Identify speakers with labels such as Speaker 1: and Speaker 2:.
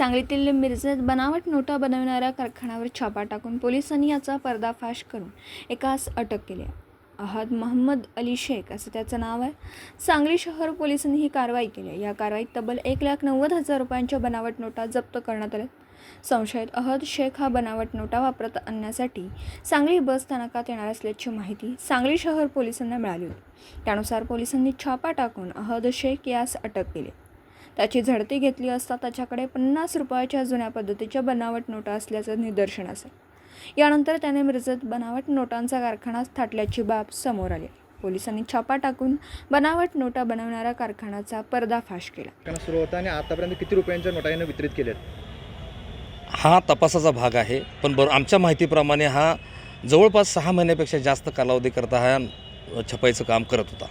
Speaker 1: सांगलीतील मिरजेत बनावट नोटा बनवणाऱ्या कारखान्यावर छापा टाकून पोलिसांनी याचा पर्दाफाश करून एकास अटक केली आहे. अहद महम्मद अली शेख असं त्याचं नाव आहे. सांगली शहर पोलिसांनी ही कारवाई केली आहे. या कारवाईत तब्बल एक लाख नव्वद हजार रुपयांच्या बनावट नोटा जप्त करण्यात आल्या. संशयित अहद शेख हा बनावट नोटा वापरत आणण्यासाठी सांगली बस स्थानकात येणार असल्याची माहिती सांगली शहर पोलिसांना मिळाली होती. त्यानुसार पोलिसांनी छापा टाकून अहद शेख यास अटक केली त्याची झडती घेतली असता त्याच्याकडे पन्नास रुपयाच्या जुन्या पद्धतीच्या बनावट नोटा असल्याचं निदर्शनास आलं यानंतर त्याने मिरजेत बनावट नोटांचा कारखाना थाटल्याची बाब समोर आली. पोलिसांनी छापा टाकून बनावट नोटा बनवणाऱ्या कारखान्याचा पर्दाफाश केला.
Speaker 2: सुरू होता आणि आतापर्यंत किती रुपयांच्या नोटा यानं वितरित केल्यात?
Speaker 3: हा तपासाचा भाग आहे पण बरोबर आमच्या माहितीप्रमाणे हा जवळपास सहा महिन्यापेक्षा जास्त कालावधीकरता हा छपाईचं काम करत होता.